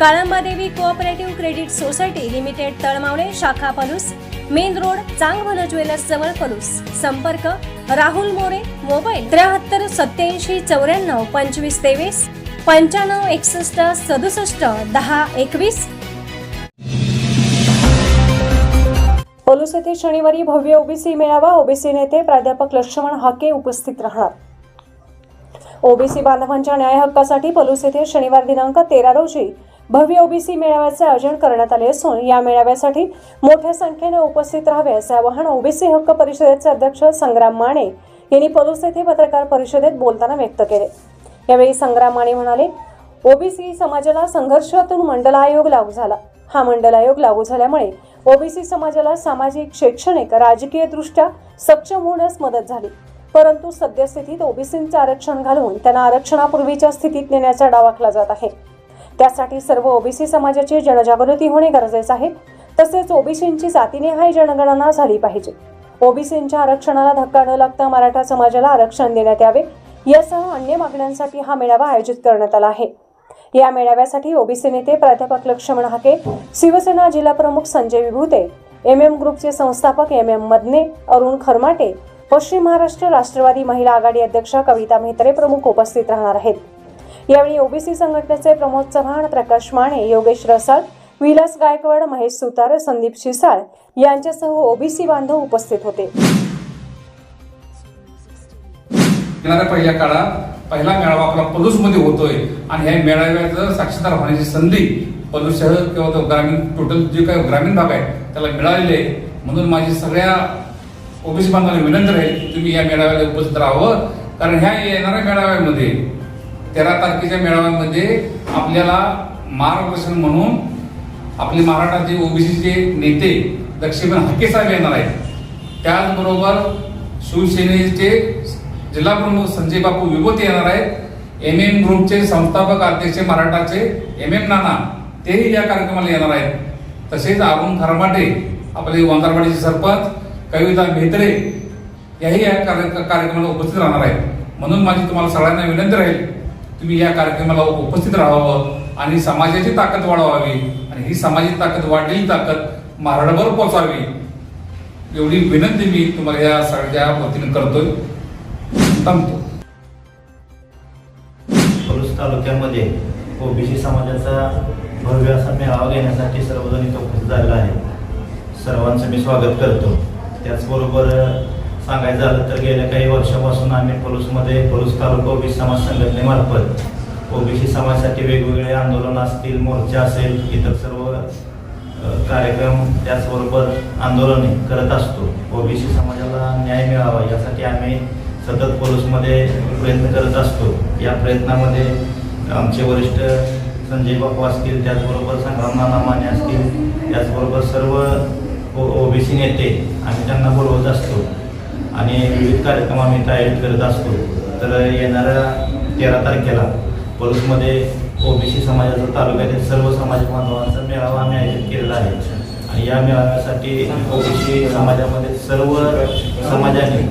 Kalamba Devi cooperative credit society limited Talmavale शाखा Palus main road Changbhala jewellers जवळ पलूस. संपर्क Rahul More mobile त्र्याहत्तर सत्याऐंशी चौऱ्याण्णव पंचवीस तेवीस पंच्याण्णव एकसष्ट सदुसष्ट दहा एकवीस. पलूस येथे शनिवारी भव्य ओबीसी मेळावा. ओबीसी नेते प्राध्यापक लक्ष्मण हाके उपस्थित राहणार. ओबीसी बांधवांच्या न्याय हक्कासाठी पलूस येथे शनिवार दिनांक तेरा रोजी भव्य ओबीसी मेळाव्याचे आयोजन करण्यात आले असून या मेळाव्यासाठी मोठ्या संख्येने उपस्थित राहावे असे आवाहन ओबीसी हक्क परिषदेचे अध्यक्ष संग्राम माने यांनी पलूस येथे पत्रकार परिषदेत बोलताना व्यक्त केले. यावेळी संग्राम माने म्हणाले ओबीसी समाजाला संघर्षातून मंडल आयोग लागू झाला. हा मंडल आयोग लागू झाल्यामुळे ओबीसी समाजाला सामाजिक शैक्षणिक राजकीय दृष्ट्या सक्षम होण्यास मदत झाली. परंतु सद्यस्थितीत ओबीसींचे आरक्षण घालवून त्यांना आरक्षणापूर्वीच्या स्थितीत नेण्याचा डाव आखला जात आहे. त्यासाठी सर्व ओबीसी समाजाची जनजागृती होणे गरजेचे आहे. तसेच ओबीसींची जातीनिहाय जनगणना झाली पाहिजे. ओबीसींच्या आरक्षणाला धक्का न लागता मराठा समाजाला आरक्षण देण्यात यावे यासह अन्य मागण्यांसाठी हा मेळावा आयोजित करण्यात आला आहे. या मेळाव्यासाठी ओबीसी नेते प्राध्यापक लक्ष्मण हाके शिवसेना जिल्हाप्रमुख संजय विभूते एम एम ग्रुपचे संस्थापक एम एम मदने अरुण खरमाटे पश्चिम महाराष्ट्र राष्ट्रवादी महिला आघाडी अध्यक्षा कविता म्हेत्रे प्रमुख उपस्थित राहणार आहेत. यावेळी ओबीसी संघटनेचे प्रमोद चव्हाण प्रकाश माने योगेश रसाळ विलास गायकवाड महेश सुतार संदीप शिसाळ यांच्यासह ओबीसी बांधव उपस्थित होते. पहिल्या काळात पहिला मेळावा आपला पलूसमध्ये होतोय आणि ह्या मेळाव्याचं साक्षीदार होण्याची संधी पलूस शहर किंवा तो ग्रामीण टोटल जे काही ग्रामीण भाग आहे त्याला मिळालेले आहे. म्हणून माझी सगळ्या ओबीसी बांधवांना विनंती राहील तुम्ही या मेळाव्याला उपस्थित राहावं. कारण ह्या येणाऱ्या मेळाव्यामध्ये तेरा तारखेच्या मेळाव्यामध्ये आपल्याला मार्गदर्शन म्हणून आपले महाराष्ट्राचे ओबीसीचे नेते दक्षिण हके साहेब येणार आहेत. त्याचबरोबर शिवसेनेचे जिल्हा प्रमुख संजय बापू विभूती येणार आहेत. एम एम ग्रुपचे संस्थापक अध्यक्ष मराठाचे एम एम नाना तेही या कार्यक्रमाला येणार आहेत. तसेच अरुण खरमाटे आपले वंजारवाडीचे सरपंच कविता भेत्रे याही या कार्यक्रमाला उपस्थित राहणार आहेत. म्हणून माझी तुम्हाला सगळ्यांना विनंती राहील तुम्ही या कार्यक्रमाला उपस्थित राहावं आणि समाजाची ताकद वाढवावी. आणि ही समाजाची ताकद वाढलेली ताकद महाराष्ट्रभर पोचावी एवढी विनंती मी तुम्हाला या सगळ्या वतीने करतोय. थांबतो. पलूस तालुक्यामध्ये ओबीसी समाजाचा भव्य असा मेळावा घेण्यासाठी सर्वजण इथं उपस्थित झालेला आहे. सर्वांचं मी स्वागत करतो. त्याचबरोबर सांगायचं झालं तर गेल्या काही वर्षापासून आम्ही पलूसमध्ये पलूस तालुका ओबीसी समाज संघटनेमार्फत ओबीसी समाजासाठी वेगवेगळे आंदोलन असतील मोर्चा असेल इतर सर्व कार्यक्रम त्याचबरोबर आंदोलने करत असतो. ओबीसी समाजाला न्याय मिळावा यासाठी आम्ही सतत पोलीसमध्ये प्रयत्न करत असतो. या प्रयत्नामध्ये आमचे वरिष्ठ संजय बापू असतील त्याचबरोबर संग्राम नाना माने असतील त्याचबरोबर सर्व ओबीसी नेते आम्ही त्यांना बोलवत असतो. आणि विविध कार्यक्रम आम्ही इथं आयोजित करत असतो. तर येणाऱ्या तेरा तारखेला पलूसमध्ये ओबीसी समाजाचा तालुक्यातील सर्व समाज बांधवांचा मेळावा आम्ही आयोजित केलेला आहे. आणि या मेळाव्यासाठी ओबीसी समाजामध्ये सर्व समाजाने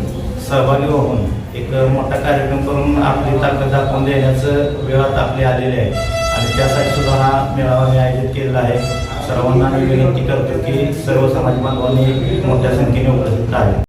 सहभागी होऊन एक मोठा कार्यक्रम करून आपली ताकद दाखवून देण्याचं वेळ आता आपली आलेली आहे. आणि त्यासाठी सुद्धा हा मेळावा मी आयोजित केलेला आहे. सर्वांना मी विनंती करतो की सर्व समाज बांधवांनी मोठ्या संख्येने उपस्थित राहावे.